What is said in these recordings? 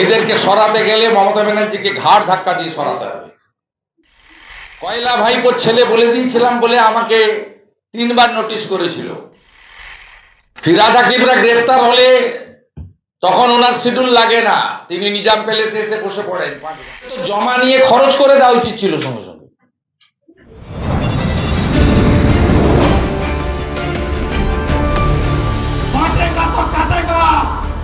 এদেরকে সরাতে গেলে মমতা ব্যানার্জিকে ঘাড় ধাক্কা দিয়ে সরাতে হবে। কয়লা ভাইপো ছেলে বলে দিয়েছিলাম বলে আমাকে তিনবার নোটিশ করেছিল। ফিরাদ হাকিমরা গ্রেপ্তার হলে তখন ওনার শিডিউল লাগে না। তিনি নিজাম প্যালেসে এসে বসে পড়েন। জমা নিয়ে খরচ করে দেওয়া উচিত ছিল সঙ্গে সঙ্গে।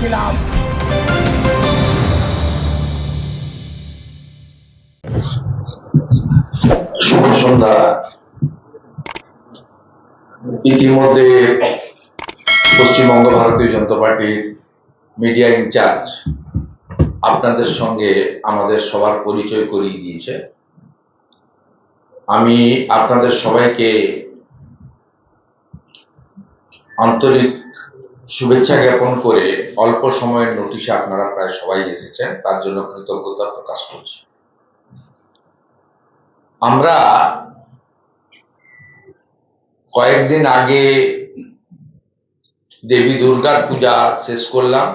করেছিলাম। শুভ সন্ধ্যা। ইতিমধ্যে পশ্চিমবঙ্গ ভারতীয় জনতা পার্টির মিডিয়া ইনচার্জ আপনাদের সঙ্গে আমাদের সবার পরিচয় করিয়ে দিয়েছে। আমি আপনাদের সবাইকে আন্তরিক শুভেচ্ছা জ্ঞাপন করে অল্প সময়ের নোটিশে আপনারা প্রায় সবাই এসেছেন, তার জন্য কৃতজ্ঞতা প্রকাশ করছি। আমরা কয়েকদিন আগে দেবী দুর্গার পূজা শেষ করলাম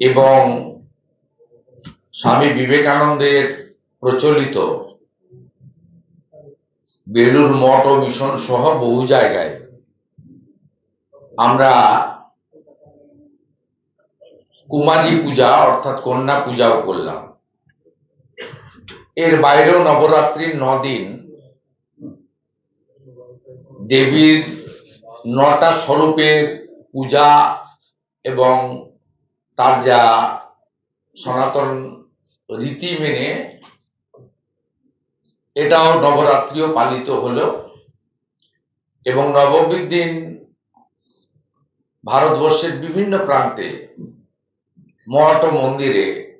এবং স্বামী বিবেকানন্দের প্রচলিত বেলুর মঠ ও মিশন সহ বহু জায়গায় আমরা কুমারী পূজা অর্থাৎ কন্যা পূজাও করলাম। এর বাইরেও নবরাত্রির দিন দেবীর নটা স্বরূপের পূজা এবং তার যা সনাতন রীতি মেনে এটাও নবরাত্রিও পালিত হলো এবং নবমীর দিন ভারতবর্ষের বিভিন্ন প্রান্তে মঠ মন্দিরে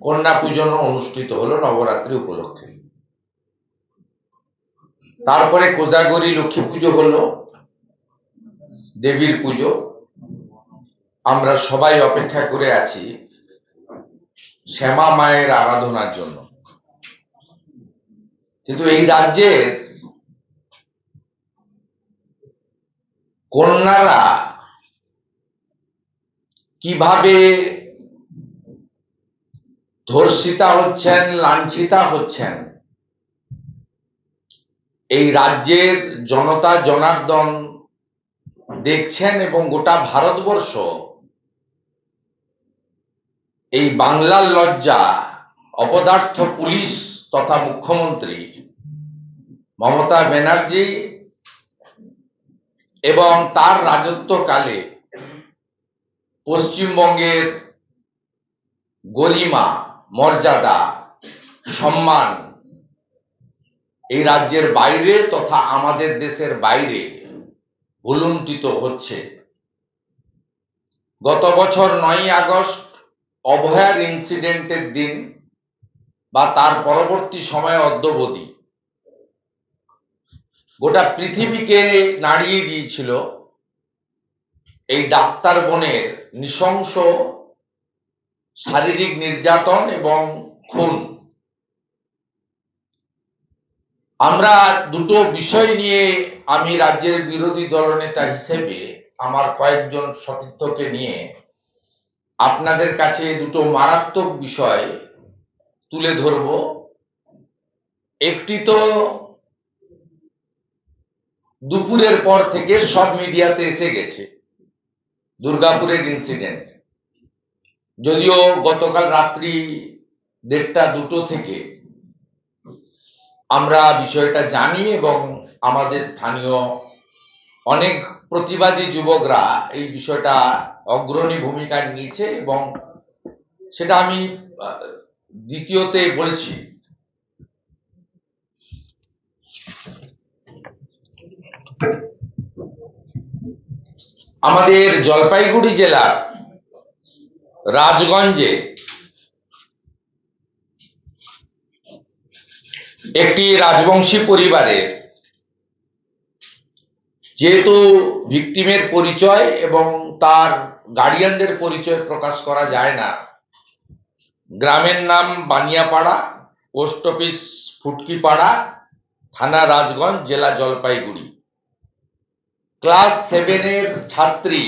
কন্যা পূজন অনুষ্ঠিত হলো নবরাত্রি উপলক্ষে। তারপরে কোজাগরি লক্ষ্মী পুজো হলো, দেবীর পুজো। আমরা সবাই অপেক্ষা করে আছি শ্যামা মায়ের আরাধনার জন্য। কিন্তু এই রাজ্যের কন্যারা কীভাবে ধর্ষিতা হচ্ছেন, লাঞ্ছিতা হচ্ছেন? এই রাজ্যের জনতা, জনার্দন দেখছেন এবং গোটা ভারতবর্ষ এই বাংলার লজ্জা, অপদার্থ পুলিশ তথা মুখ্যমন্ত্রী মমতা ব্যানার্জি এবং তার রাজত্বকালে পশ্চিমবঙ্গের গরিমা মর্যাদা, সম্মান এই রাজ্যের বাইরে তথা আমাদের দেশের বাইরে ভুলুণ্ঠিত হচ্ছে। গত বছর নয়ই আগস্ট, অভয়ার ইনসিডেন্টের দিন বা তার পরবর্তী সময়ে অদ্যবধি গোটা পৃথিবীকে নাড়িয়ে দিয়েছিল এই ডাক্তার বোনের নৃশংস শারীরিক নির্যাতন এবং খুন। আমরা দুটো বিষয় নিয়ে আমি রাজ্যের বিরোধী দলনেতা হিসেবে আমার কয়েকজন সতীর্থকে নিয়ে আপনাদের কাছে দুটো মারাত্মক বিষয় তুলে ধরব। একটি তো দুপুরের পর থেকে সব মিডিয়াতে এসে গেছে। দুর্গাপুরের ইনসিডেন্ট যদিও গতকাল রাত্রি দেড়টা দুটো থেকে আমরা বিষয়টা জানি এবং আমাদের স্থানীয় অনেক প্রতিবাদী যুবকরা এই বিষয়টা অগ্রণী ভূমিকা নিয়েছে এবং সেটা আমি দ্বিতীয়তে বলছি। আমাদের জলপাইগুড়ি জেলার রাজগঞ্জে একটি রাজবংশী পরিবারে যেহেতু ভিকটিমের পরিচয় এবং তার গার্ডিয়ানদের পরিচয় প্রকাশ করা যায় না, গ্রামের নাম বানিয়াপাড়া, পোস্ট অফিস ফুটকিপাড়া, থানা রাজগঞ্জ, জেলা জলপাইগুড়ি। ক্লাস সেভেনের ছাত্রী।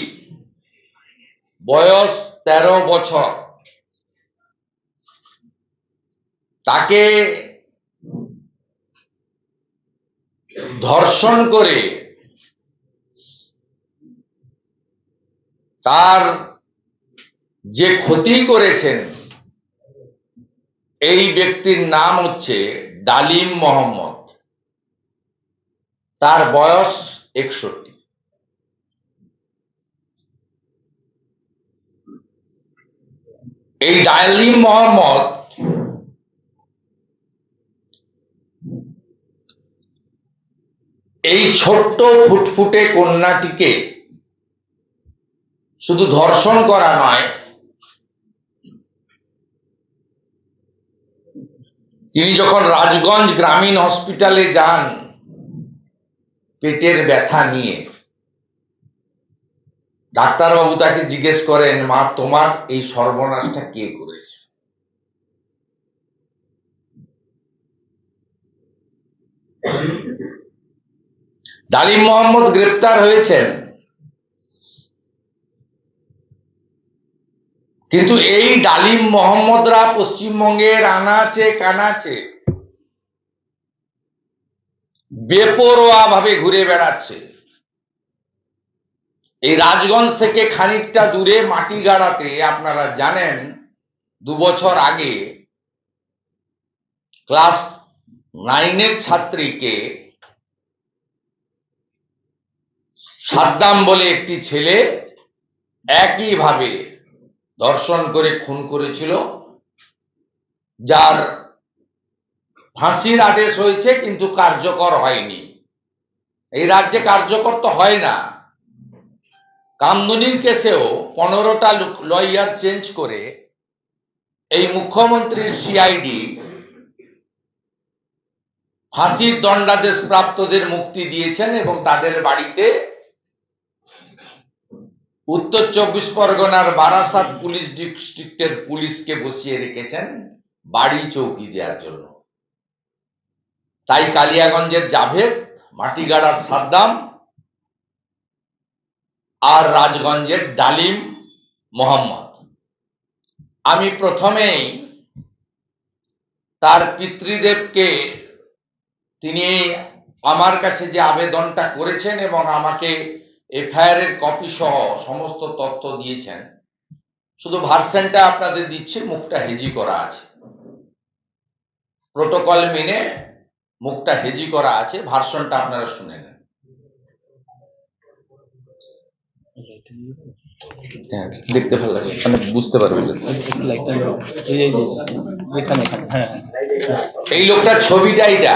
বয়স তেরো বছর। তাকে ধর্ষণ করে তার যে ক্ষতি করেছেন, এই ব্যক্তির নাম হচ্ছে ডালিম মোহাম্মদ। তার বয়স একষট্টি। এই ডালিম মোহাম্মদ এই ছোট্ট ফুটফুটে কন্যাটিকে শুধু ধর্ষণ করা নয়, তিনি যখন রাজগঞ্জ গ্রামীণ হসপিটালে যান, পেটের ব্যথা নিয়ে। ডাক্তারবাবু তাকে জিজ্ঞেস করেন, মা, তোমার এই সর্বনাশটা কে করেছে? ডালিম মোহাম্মদ গ্রেপ্তার হয়েছেন। কিন্তু এই ডালিম মোহাম্মদরা পশ্চিমবঙ্গের আনাচে কানাচে বেপরোয়া ভাবে ঘুরে বেড়াচ্ছে। এই রাজগঞ্জ থেকে খানিকটা দূরে মাটিগাড়াতে আপনারা জানেন, দু বছর আগে ক্লাস নাইনের ছাত্রীকে সাদ্দাম বলে একটি ছেলে একইভাবে দর্শন করে, খুন করেছিল, যার ফাঁসির আদেশ হয়েছে কিন্তু কার্যকর হয়নি। এই রাজ্যে কার্যকর তো হয় না। কামদুনির কেসেও পনেরোটা লয়ার চেঞ্জ করে এই মুখ্যমন্ত্রীর সিআইডি ফাঁসির দণ্ডাদেশ প্রাপ্তদের মুক্তি দিয়েছেন এবং তাদের বাড়িতে উত্তর চব্বিশ পরগনার বারাসাত পুলিশ ডিস্ট্রিক্টের পুলিশকে বসিয়ে রেখেছেন বাড়ি চৌকি দেওয়ার জন্য। তাই কালিয়াগঞ্জের জাভেদ, মাটিগাড়ার সাদ্দাম আর রাজগঞ্জের ডালিম মোহাম্মদ। আমি প্রথমেই তার পিতৃদেবকে, তিনি আমার কাছে যে আবেদনটা করেছেন এবং আমাকে এফআইআর এর কপি সহ সমস্ত তথ্য দিয়েছেন, শুধু ভার্সনটা আপনাদের দিচ্ছি, মুখটা হেজি করা আছে। প্রোটোকল মেনে মুখটা হেজি করা আছে, ভার্সনটা আপনারা শুনে হ্যাঁ, দেখতে ভালো লাগে। মানে বুঝতে পারবে এই লোকটার ছবিটা এটা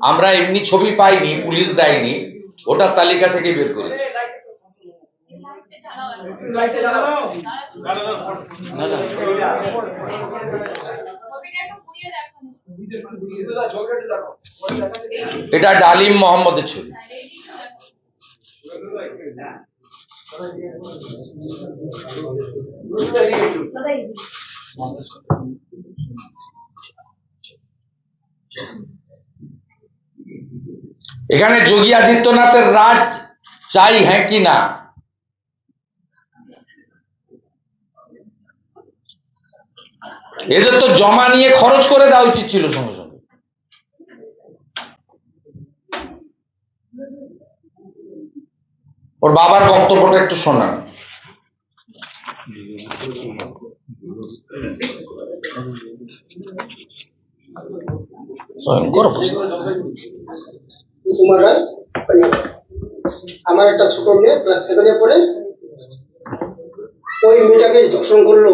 আমরা এমনি ছবি পাইনি পুলিশ দেয়নি। ওটার তালিকা থেকে বের করেছি। এটা ডালিম মোহাম্মদের ছবি। এখানে যোগী আদিত্যনাথের রাজ চাই হ্যাঁ কি না? এদের তো জমা নিয়ে খরচ করে দেওয়া উচিত ছিল সঙ্গে সঙ্গে ওর বাবার বক্তব্যটা একটু শোনান। ভয়ঙ্কর কুমার রায় আমার একটা ছোট মেয়ে ক্লাস সেভেনে পড়ে। ওই মেয়েটাকে ধর্ষণ করল।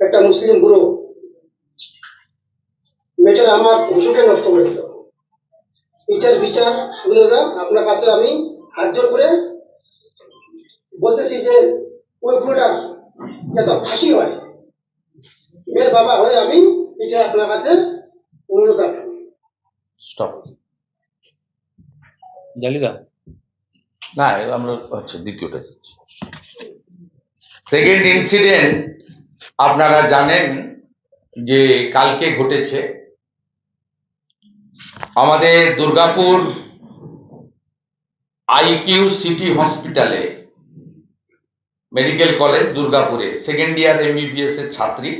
একটা মুসলিম বুড়ো। মেয়েটার আমার পশুকে নষ্ট করে দিল। এটার বিচার সুবিধা আপনার কাছে আমি হাত জোর করে বলতেছি যে ওই বুড়োটার যত ফাঁসি হয়। মেয়ের বাবা হয়ে আমি এটা আপনার কাছে অনুরোধ রাখলাম। স্টপ। জালিদা না এবার আমরা হচ্ছে দ্বিতীয়টা যাচ্ছি সেকেন্ড ইনসিডেন্ট আপনারা জানেন যে কালকে ঘটেছে। আমাদের দুর্গাপুর আইকিউ সিটি হসপিটালে মেডিকেল কলেজ দুর্গাপুরে সেকেন্ড ইয়ার এমবিবিএস এর ছাত্রী।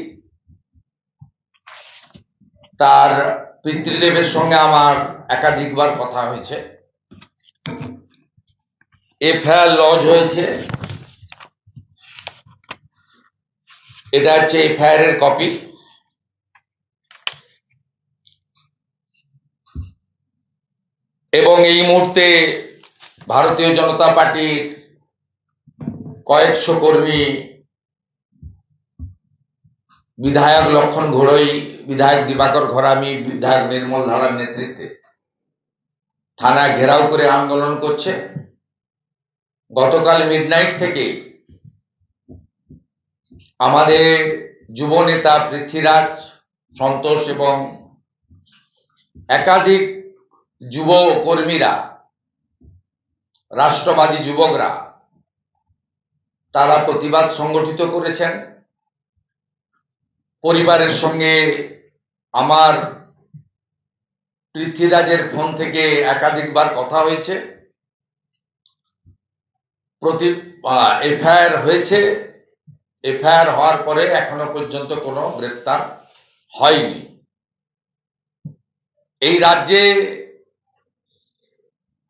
তার পিতৃদেবের সঙ্গে আমার একাধিকবার কথা হয়েছে। এফআইআর লজ হয়েছে। এটা হচ্ছে এফআইআর এর কপি এবং এই মুহূর্তে ভারতীয় জনতা পার্টির কয়েকশো কর্মী, বিধায়ক লক্ষণ ঘোড়ই, বিধায়ক দিবাকর ঘরামি, বিধায়ক নির্মল ধারার নেতৃত্বে থানা ঘেরাও করে আন্দোলন করছে। গতকাল মিডনাইট থেকে আমাদের যুব নেতা পৃথ্বীরাজ সন্তোষ এবং একাধিক যুব কর্মীরা রাষ্ট্রবাদী যুবকরা, তারা প্রতিবাদ সংগঠিত করেছেন। পরিবারের সঙ্গে আমার পৃথ্বীরাজের ফোন থেকে একাধিকবার কথা হয়েছে। প্রতি এফআইআর হয়েছে। এফআইআর হওয়ার পরে এখনও পর্যন্ত কোনো গ্রেপ্তার হয়নি। এই রাজ্যে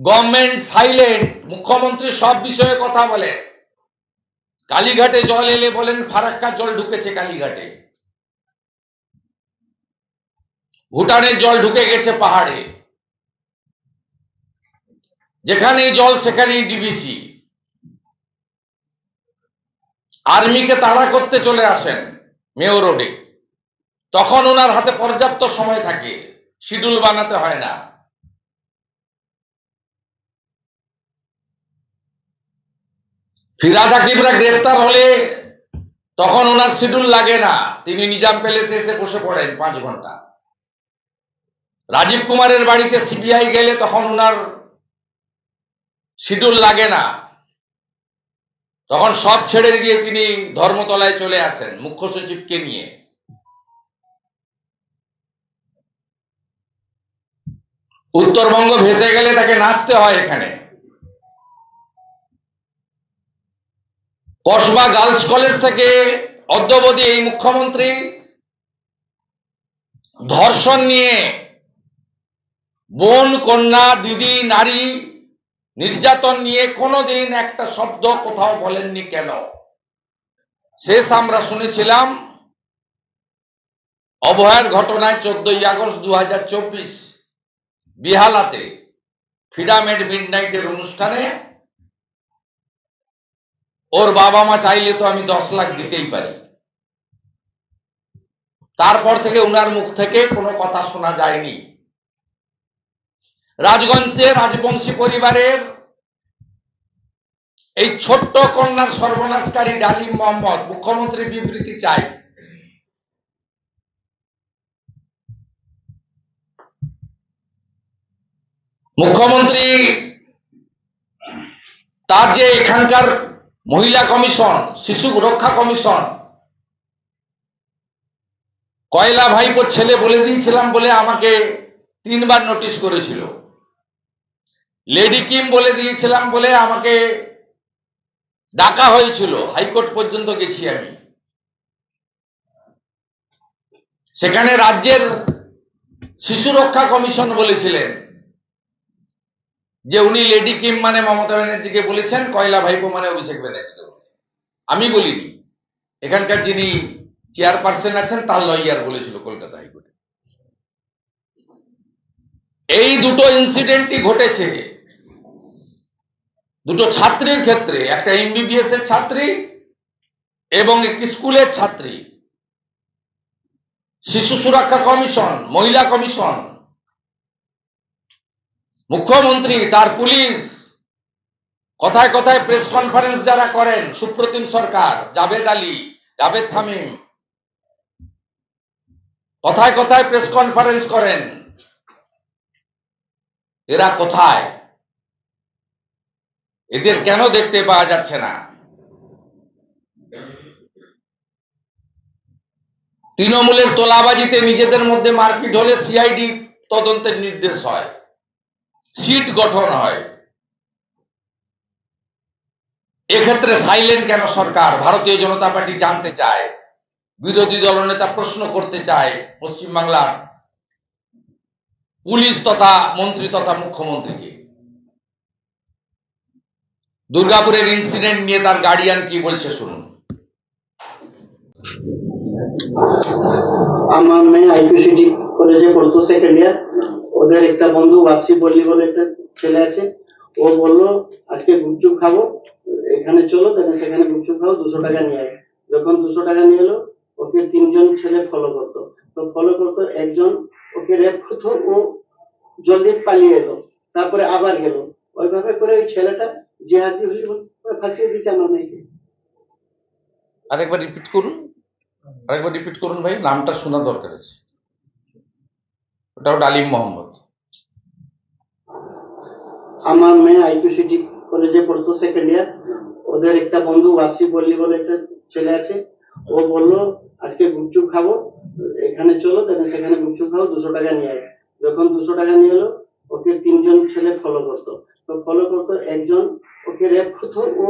গভর্নমেন্ট সাইলেন্ট, মুখ্যমন্ত্রী সব বিষয়ে কথা বলে। কালীঘাটে জল এলে বলেন, ফারাক্কা জল ঢুকেছে কালীঘাটে। ভুটানের জল ঢুকে গেছে পাহাড়ে। যেখানেই জল, সেখানেই ডিবিসি আর্মিকে তাড়া করতে চলে আসেন মেয়র রোডে। তখন ওনার হাতে পর্যাপ্ত সময় থাকে, শিডিউল বানাতে হয় না। ফিরাদ হাকিমরা গ্রেফতার হলে তখন ওনার শিডিউল লাগে না। তিনি নিজাম প্যালেসে এসে বসে পড়েন পাঁচ ঘণ্টা। রাজীব কুমারের বাড়িতে সিবিআই গেলে তখন ওনার শিডিউল লাগে না। তখন সব ছেড়ে দিয়ে তিনি ধর্মতলায় চলে আসেন, মুখ্য সচিবকে নিয়ে। উত্তরবঙ্গ ভেসে গেলে তাকে নাচতে হয় এখানে। কসবা গার্লস কলেজ থেকে অদ্যবধি এই মুখ্যমন্ত্রী ধর্ষণ নিয়ে বোন, কন্যা, দিদি, নারী নির্যাতন নিয়ে কোনোদিন একটা শব্দ কোথাও বলেননি কেন? শেষ আমরা শুনেছিলাম অভয়ার ঘটনায় চোদ্দই আগস্ট দু হাজার চব্বিশ বিহালাতে ফিডামেড মিডনাইটের অনুষ্ঠানে ওর বাবা মা চাইলে তো আমি দশ লাখ দিতেই পারি। তারপর থেকে উনার মুখ থেকে কোনো কথা শোনা যায়নি। রাজগঞ্জে রাজবংশী পরিবারের এই ছোট্ট কন্যার সর্বনাশকারী ডালিম মোহাম্মদ মুখ্যমন্ত্রী বিবৃতি চাই। মুখ্যমন্ত্রী তার যে এখানকার মহিলা কমিশন, শিশু রক্ষা কমিশন। কয়লা ভাইপোর ছেলে বলে দিয়েছিলাম বলে আমাকে তিনবার নোটিশ করেছিল। লেডি কিম বলে দিয়েছিলাম বলে আমাকে ডাকা হয়েছিল। হাইকোর্ট পর্যন্ত গেছি আমি। সেখানে রাজ্যের শিশু রক্ষা কমিশন বলেছিলেন যে উনি লেডি কিম মানে মমতা ব্যানার্জিকে বলেছেন, কয়লা ভাইপো মানে অভিষেক ব্যানার্জিকে বলেছেন। আমি বলিনি। এখানকার যিনি চেয়ারপারসন আছেন, তার লয়ার বলেছিল কলকাতা হাইকোর্টে। এই দুটো ইনসিডেন্টই ঘটেছে। দুটো ছাত্রীর ক্ষেত্রে, একটা এমবিবিএস এর ছাত্রী এবং একটি স্কুলের ছাত্রী। শিশু সুরক্ষা কমিশন, মহিলা কমিশন মুখ্যমন্ত্রী, তার পুলিশ। কথায় কথায় প্রেস কনফারেন্স যারা করেন, সুপ্রতিম সরকার, জাভেদ আলী, জাভেদ শামীম। কথায় কথায় প্রেস কনফারেন্স করেন। এরা কোথায়? এদের কেন দেখতে পাওয়া যাচ্ছে না? তৃণমূলের তোলাবাজিতে নিজেদের মধ্যে মারপিট হলে সিআইডি তদন্তের নির্দেশ হয়। সিট গঠন হয়। এক্ষেত্রে সাইলেন্ট কেন সরকার? ভারতীয় জনতা পার্টি জানতে চায়। বিরোধী দলনেতা প্রশ্ন করতে চায় পশ্চিমবাংলার পুলিশ তথা মন্ত্রী তথা মুখ্যমন্ত্রীকে। দুর্গাপুরের ইনসিডেন্ট নিয়ে তার গার্ডিয়ান কি বলছে শুনুন। আমার মেয়ে আইপিসিটি কলেজে পড়তো সেকেন্ড ইয়ার ওদের একটা বন্ধু ওয়াসি বললি বলে একটা ছেলে আছে, ও বলল, আজকে গুপচুপ খাব, এখানে চলো, তাহলে সেখানে গুপচুপ খাব, দুশো টাকা নিয়ে আয়। যখন দুশো টাকা নিয়ে এলো, ওকে তিনজন ছেলে ফলো করতো। তো ফলো করতো, একজন ওকে রেপ করতো, ও জলদি পালিয়ে এলো, তারপরে আবার গেল। ওইভাবে করে ওই ছেলেটা জিহাদি বলে ফাঁসিয়ে দিয়েছে আমার মেয়েকে। আরেকবার রিপিট করুন, আরেকবার রিপিট করুন ভাই, নামটা শোনা দরকার আছে। ওটাও ডালিম মোহাম্মদ। আমার মেয়ে আইপিসিটি কলেজে পড়তো সেকেন্ড ইয়ার ওদের একটা বন্ধু ওয়াসি বললি বলে একটা ছেলে আছে। ও বলল, আজকে গুপচুপ খাব, এখানে চলো, তাহলে সেখানে গুপচুপ খাব, দুশো টাকা নিয়ে আয়। যখন দুশো টাকা নিয়ে এলো, ওকে তিনজন ছেলে ফলো করতো। তো ফলো করতো, একজন ওকে রেপ করতো, ও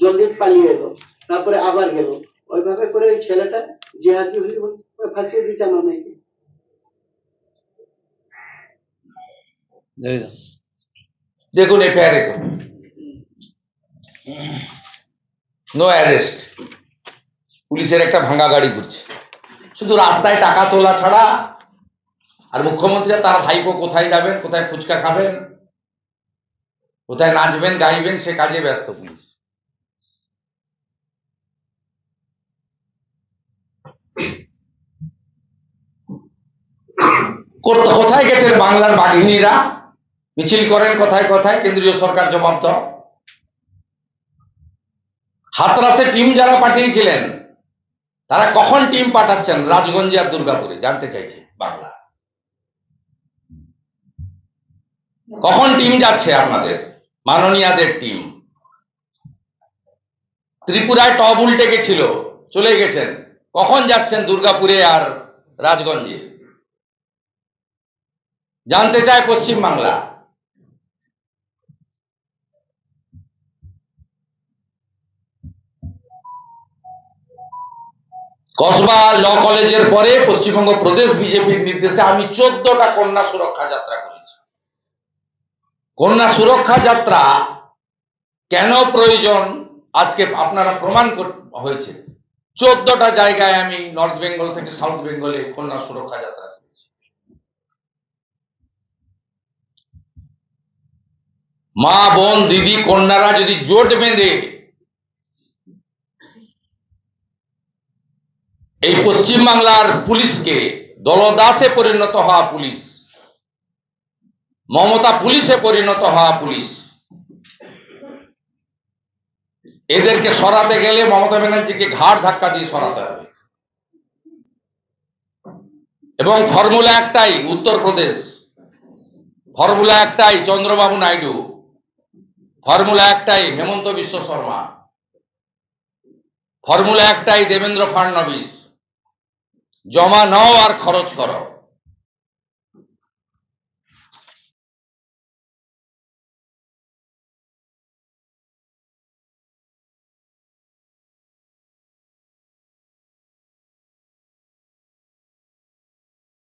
জলদি পালিয়ে এলো, তারপরে আবার গেল। ওইভাবে করে ওই ছেলেটা জিহাদি হলি বলে ফাঁসিয়ে দিচ্ছে আমার মেয়েকে। দেখুন এফআইআর নো অ্যারেস্ট পুলিশের একটা ভাঙা গাড়ি ঘুরছে। শুধু রাস্তায় টাকা তোলা ছাড়া আর মুখ্যমন্ত্রী তার ভাইপো কোথায় যাবেন, কোথায় ফুচকা খাবেন, কোথায় নাচবেন, গাইবেন, সে কাজে ব্যস্ত পুলিশ। কোথ- কোথায় গেছেন বাংলার বাঘিনীরা? মিছিল করেন কথায় কথায়, কেন্দ্রীয় সরকার জবাব দাও। হাতরাসে টিম যারা পাঠিয়েছিলেন, তারা কখন টিম পাঠাচ্ছেন? রাজগঞ্জে আর দুর্গাপুরে, জানতে চাইছে বাংলা। কখন টিম যাচ্ছে আপনাদের? মাননীয়াদের টিম। ত্রিপুরায় টব উল্টে গেছিল, চলে গেছেন। কখন যাচ্ছেন দুর্গাপুরে আর রাজগঞ্জে? জানতে চায় পশ্চিম কসবা ল কলেজের পরে পশ্চিমবঙ্গ প্রদেশ বিজেপির নির্দেশে আমি চোদ্দটা কন্যা সুরক্ষা যাত্রা করেছি। কন্যা সুরক্ষা যাত্রা কেন প্রয়োজন? আজকে আপনারা প্রমাণ হয়েছে। চোদ্দটা জায়গায় আমি নর্থ বেঙ্গল থেকে সাউথ বেঙ্গলে কন্যা সুরক্ষা যাত্রা করেছি। মা, বোন, দিদি, কন্যারা যদি জোট বেঁধে এই পশ্চিম বাংলার পুলিশকে দলদাসে পরিণত হওয়া পুলিশ, মমতা পুলিশে পরিণত হওয়া পুলিশ, এদেরকে সরাতে গেলে মমতা ব্যানার্জিকে ঘাড় ধাক্কা দিয়ে সরাতে হবে। এবং ফর্মুলা একটাই উত্তরপ্রদেশ ফর্মুলা একটাই, চন্দ্রবাবু নাইডু। ফর্মুলা একটাই, হেমন্ত বিশ্ব শর্মা। ফর্মুলা একটাই, দেবেন্দ্র ফাড়নবিস। জমা নাও আর খরচ করো